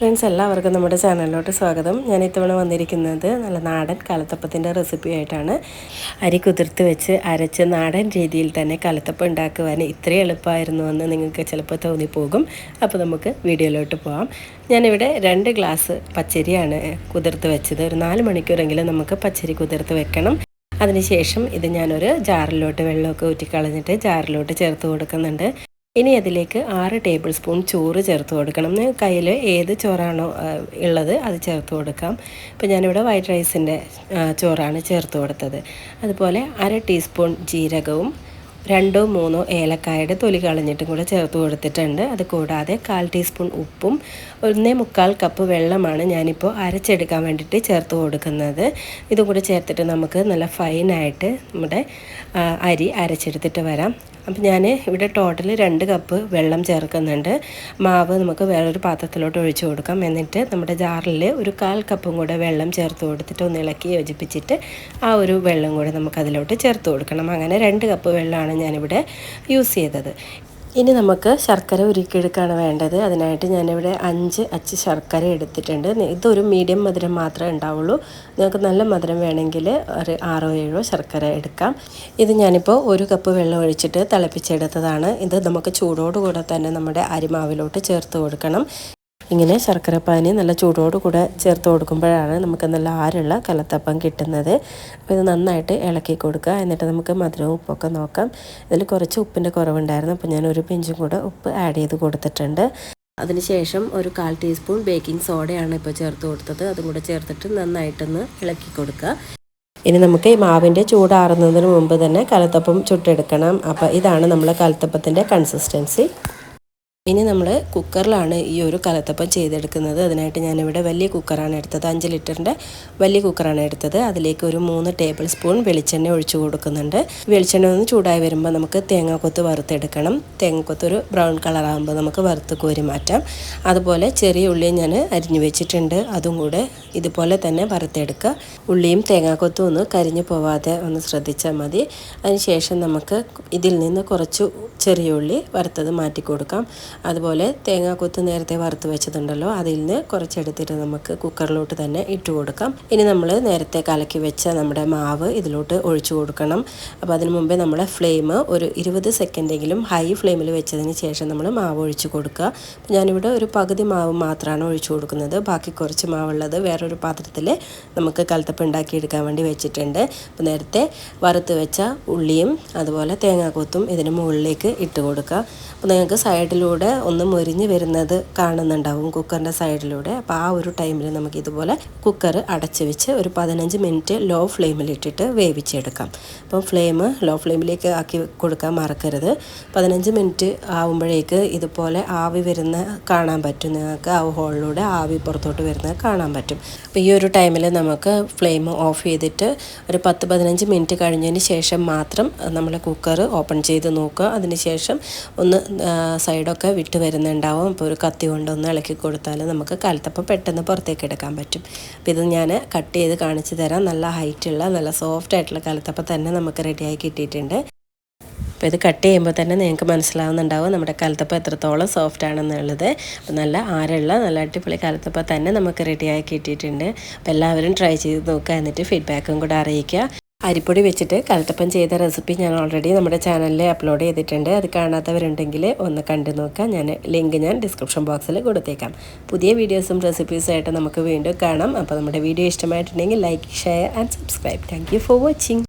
Friends എല്ലാവർക്കും നമ്മുടെ ചാനലിലോട്ട് സ്വാഗതം. ഞാൻ ഇത്തവണ വന്നിരിക്കുന്നത് നല്ല നാടൻ കലത്തപ്പത്തിന്റെ റെസിപ്പി ആയിട്ടാണ്. അരി കുതിർത്ത് വെച്ച് അരച്ച് നാടൻ രീതിയിൽ തന്നെ കലത്തപ്പം ഉണ്ടാക്കുവാൻ ഇത്രയും എളുപ്പമായിരുന്നു എന്ന് നിങ്ങൾക്ക് ചിലപ്പോൾ തോന്നിപ്പോകും. അപ്പോൾ നമുക്ക് വീഡിയോയിലോട്ട് പോകാം ഞാനിവിടെ രണ്ട് ഗ്ലാസ് പച്ചരിയാണ് കുതിർത്ത് വെച്ചത്. ഒരു നാല് മണിക്കൂറെങ്കിലും നമുക്ക് പച്ചരി കുതിർത്ത് വെക്കണം. അതിനുശേഷം ഇത് ഞാനൊരു ജാറിലോട്ട് വെള്ളമൊക്കെ ഊറ്റിക്കളഞ്ഞിട്ട് ജാറിലോട്ട് ചേർത്ത് കൊടുക്കുന്നുണ്ട്. ഇനി അതിലേക്ക് ആറ് ടേബിൾ സ്പൂൺ ചോറ് ചേർത്ത് കൊടുക്കണം. കയ്യിൽ ഏത് ചോറാണോ ഉള്ളത് അത് ചേർത്ത് കൊടുക്കാം. ഇപ്പോൾ ഞാനിവിടെ വൈറ്റ് റൈസിന്റെ ചോറാണ് ചേർത്ത് കൊടുത്തത്. അതുപോലെ അര ടീസ്പൂൺ ജീരകവും രണ്ടോ മൂന്നോ ഏലക്കായുടെ തൊലി കളഞ്ഞിട്ടും കൂടെ ചേർത്ത് കൊടുത്തിട്ടുണ്ട്. അത് കൂടാതെ കാൽ ടീസ്പൂൺ ഉപ്പും ഒന്നേ മുക്കാൽ കപ്പ് വെള്ളമാണ് ഞാനിപ്പോൾ അരച്ചെടുക്കാൻ വേണ്ടിയിട്ട് ചേർത്ത് കൊടുക്കുന്നത്. ഇതും കൂടെ ചേർത്തിട്ട് നമുക്ക് നല്ല ഫൈനായിട്ട് നമ്മുടെ അരി അരച്ചെടുത്തിട്ട് വരാം. അപ്പം ഞാൻ ഇവിടെ ടോട്ടൽ രണ്ട് കപ്പ് വെള്ളം ചേർക്കുന്നുണ്ട്. മാവ് നമുക്ക് വേറൊരു പാത്രത്തിലോട്ട് ഒഴിച്ചു കൊടുക്കാം. എന്നിട്ട് നമ്മുടെ ജാറിൽ ഒരു കാൽ കപ്പും കൂടെ വെള്ളം ചേർത്ത് കൊടുത്തിട്ട് ഒന്ന് ഇളക്കി യോജിപ്പിച്ചിട്ട് ആ ഒരു വെള്ളം കൂടെ നമുക്ക് അതിലോട്ട് ചേർത്ത് കൊടുക്കണം. അങ്ങനെ രണ്ട് കപ്പ് വെള്ളമാണ് ഞാനിവിടെ യൂസ് ചെയ്തത്. ഇനി നമുക്ക് ശർക്കര ഉരുക്കിയെടുക്കുകയാണ് വേണ്ടത്. അതിനായിട്ട് ഞാനിവിടെ അഞ്ച് അച്ച് ശർക്കര എടുത്തിട്ടുണ്ട്. ഇതൊരു മീഡിയം മധുരം മാത്രമേ ഉണ്ടാവുള്ളൂ. നിങ്ങൾക്ക് നല്ല മധുരം വേണമെങ്കിൽ ഒരു ആറോ ഏഴോ ശർക്കര എടുക്കാം. ഇത് ഞാനിപ്പോൾ ഒരു കപ്പ് വെള്ളം ഒഴിച്ചിട്ട് തിളപ്പിച്ചെടുത്തതാണ്. ഇത് നമുക്ക് ചൂടോടുകൂടെ തന്നെ നമ്മുടെ അരിമാവിലോട്ട് ചേർത്ത് കൊടുക്കണം. ഇങ്ങനെ ശർക്കരപ്പാനി നല്ല ചൂടോട് കൂടെ ചേർത്ത് കൊടുക്കുമ്പോഴാണ് നമുക്ക് നല്ല ആരുള്ള കലത്തപ്പം കിട്ടുന്നത്. അപ്പോൾ ഇത് നന്നായിട്ട് ഇളക്കി കൊടുക്കുക. എന്നിട്ട് നമുക്ക് മധുരവും ഉപ്പൊക്കെ നോക്കാം. ഇതിൽ കുറച്ച് ഉപ്പിന്റെ കുറവുണ്ടായിരുന്നു. അപ്പോൾ ഞാൻ ഒരു പിഞ്ചും കൂടെ ഉപ്പ് ആഡ് ചെയ്ത് കൊടുത്തിട്ടുണ്ട്. അതിനുശേഷം ഒരു കാൽ ടീസ്പൂൺ ബേക്കിംഗ് സോഡയാണ് ഇപ്പോൾ ചേർത്ത് കൊടുത്തത്. അതും കൂടെ ചേർത്തിട്ട് നന്നായിട്ടൊന്ന് ഇളക്കി കൊടുക്കുക. ഇനി നമുക്ക് ഈ മാവിന്റെ ചൂടാറുന്നതിന് മുമ്പ് തന്നെ കലത്തപ്പം ചുട്ടെടുക്കണം. അപ്പോൾ ഇതാണ് നമ്മളെ കലത്തപ്പത്തിന്റെ കൺസിസ്റ്റൻസി ഇനി നമ്മൾ കുക്കറിലാണ് ഈ ഒരു കലത്തപ്പം ചെയ്തെടുക്കുന്നത്. അതിനായിട്ട് ഞാനിവിടെ വലിയ കുക്കറാണ് എടുത്തത്. അഞ്ച് ലിറ്ററിന്റെ വലിയ കുക്കറാണ് എടുത്തത്. അതിലേക്ക് ഒരു മൂന്ന് ടേബിൾ സ്പൂൺ വെളിച്ചെണ്ണ ഒഴിച്ചു കൊടുക്കുന്നുണ്ട്. വെളിച്ചെണ്ണ ഒന്ന് ചൂടായി വരുമ്പോൾ നമുക്ക് തേങ്ങാക്കൊത്ത് വറുത്തെടുക്കണം. തേങ്ങാക്കൊത്ത് ഒരു ബ്രൗൺ കളറാകുമ്പോൾ നമുക്ക് വറുത്ത് കോരി മാറ്റാം. അതുപോലെ ചെറിയ ഉള്ളിയും ഞാൻ അരിഞ്ഞു വെച്ചിട്ടുണ്ട്. അതും കൂടെ ഇതുപോലെ തന്നെ വറുത്തെടുക്കുക. ഉള്ളിയും തേങ്ങാക്കൊത്തും ഒന്ന് കരിഞ്ഞു പോവാതെ ഒന്ന് ശ്രദ്ധിച്ചാൽ മതി. അതിനുശേഷം നമുക്ക് ഇതിൽ നിന്ന് കുറച്ച് ചെറിയ ഉള്ളി വറുത്തത് മാറ്റി കൊടുക്കാം. അതുപോലെ തേങ്ങാക്കൊത്ത് നേരത്തെ വറുത്ത് വെച്ചതുണ്ടല്ലോ അതിൽ നിന്ന് കുറച്ചെടുത്തിട്ട് നമുക്ക് കുക്കറിലോട്ട് തന്നെ ഇട്ട് കൊടുക്കാം. ഇനി നമ്മൾ നേരത്തെ കലക്കി വെച്ച നമ്മുടെ മാവ് ഇതിലോട്ട് ഒഴിച്ചു കൊടുക്കണം. അപ്പോൾ അതിന് മുമ്പേ നമ്മൾ ഫ്ലെയിം ഒരു ഇരുപത് സെക്കൻഡെങ്കിലും ഹൈ ഫ്ലെയിമിൽ വെച്ചതിന് ശേഷം നമ്മൾ മാവ് ഒഴിച്ചു കൊടുക്കുക. ഞാനിവിടെ ഒരു പകുതി മാവ് മാത്രമാണ് ഒഴിച്ചു കൊടുക്കുന്നത്. ബാക്കി കുറച്ച് മാവുള്ളത് വേറൊരു പാത്രത്തിൽ നമുക്ക് കലത്തപ്പം ഉണ്ടാക്കിയെടുക്കാൻ വേണ്ടി വെച്ചിട്ടുണ്ട്. അപ്പോൾ നേരത്തെ വറുത്ത് വെച്ച ഉള്ളിയും അതുപോലെ തേങ്ങാക്കൊത്തും ഇതിന് മുകളിലേക്ക് ഇട്ട് കൊടുക്കുക. അപ്പോൾ നിങ്ങൾക്ക് സൈഡിലൂടെ ഒന്ന് മുരിഞ്ഞ് വരുന്നത് കാണുന്നുണ്ടാവും കുക്കറിന്റെ സൈഡിലൂടെ. അപ്പോൾ ആ ഒരു ടൈമിൽ നമുക്ക് ഇതുപോലെ കുക്കർ അടച്ച് വെച്ച് ഒരു പതിനഞ്ച് മിനിറ്റ് ലോ ഫ്ലെയിമിലിട്ടിട്ട് വേവിച്ചെടുക്കാം. അപ്പം ഫ്ലെയിം ലോ ഫ്ലെയിമിലേക്ക് ആക്കി കൊടുക്കാൻ മറക്കരുത്. പതിനഞ്ച് മിനിറ്റ് ആവുമ്പോഴേക്ക് ഇതുപോലെ ആവി വരുന്ന കാണാൻ പറ്റും. നിങ്ങൾക്ക് ആ ഹോളിലൂടെ ആവി പുറത്തോട്ട് വരുന്നത് കാണാൻ പറ്റും. അപ്പോൾ ഈ ഒരു ടൈമിൽ നമുക്ക് ഫ്ലെയിം ഓഫ് ചെയ്തിട്ട് ഒരു പത്ത് പതിനഞ്ച് മിനിറ്റ് കഴിഞ്ഞതിന് ശേഷം മാത്രം നമ്മൾ കുക്കർ ഓപ്പൺ ചെയ്ത് നോക്കുക. അതിന് ശേഷം ഒന്ന് സൈഡൊക്കെ വിട്ട് വരുന്നുണ്ടാവും. അപ്പോൾ ഒരു കത്തി കൊണ്ടൊന്ന് ഇളക്കി കൊടുത്താൽ നമുക്ക് കലത്തപ്പം പെട്ടെന്ന് പുറത്തേക്ക് എടുക്കാൻ പറ്റും. അപ്പോൾ ഇത് ഞാൻ കട്ട് ചെയ്ത് കാണിച്ചു തരാം. നല്ല ഹൈറ്റുള്ള നല്ല സോഫ്റ്റ് ആയിട്ടുള്ള കലത്തപ്പം തന്നെ നമുക്ക് റെഡിയായി കിട്ടിയിട്ടുണ്ട്. അപ്പോൾ ഇത് കട്ട് ചെയ്യുമ്പോൾ തന്നെ നിങ്ങൾക്ക് മനസ്സിലാവുന്നുണ്ടാവും നമ്മുടെ കലത്തപ്പം എത്രത്തോളം സോഫ്റ്റ് ആണെന്നുള്ളത്. അപ്പോൾ നല്ല ആരുള്ള നല്ല അടിപൊളി കലത്തപ്പം തന്നെ നമുക്ക് റെഡിയായി കിട്ടിയിട്ടുണ്ട്. അപ്പോൾ എല്ലാവരും ട്രൈ ചെയ്ത് നോക്കുക. എന്നിട്ട് ഫീഡ്ബാക്കും കൂടെ അറിയിക്കുക. അരിപ്പൊടി വെച്ചിട്ട് കലത്തപ്പം ചെയ്ത റെസിപ്പി ഞാൻ ഓൾറെഡി നമ്മുടെ ചാനലിൽ അപ്ലോഡ് ചെയ്തിട്ടുണ്ട്. അത് കാണാത്തവരുണ്ടെങ്കിൽ ഒന്ന് കണ്ടു നോക്കാം. ഞാൻ ലിങ്ക് ഞാൻ ഡിസ്ക്രിപ്ഷൻ ബോക്സിൽ കൊടുത്തേക്കാം. പുതിയ വീഡിയോസും റെസിപ്പീസുമായിട്ട് നമുക്ക് വീണ്ടും കാണാം. അപ്പോൾ നമ്മുടെ വീഡിയോ ഇഷ്ടമായിട്ടുണ്ടെങ്കിൽ like share and subscribe thank for watching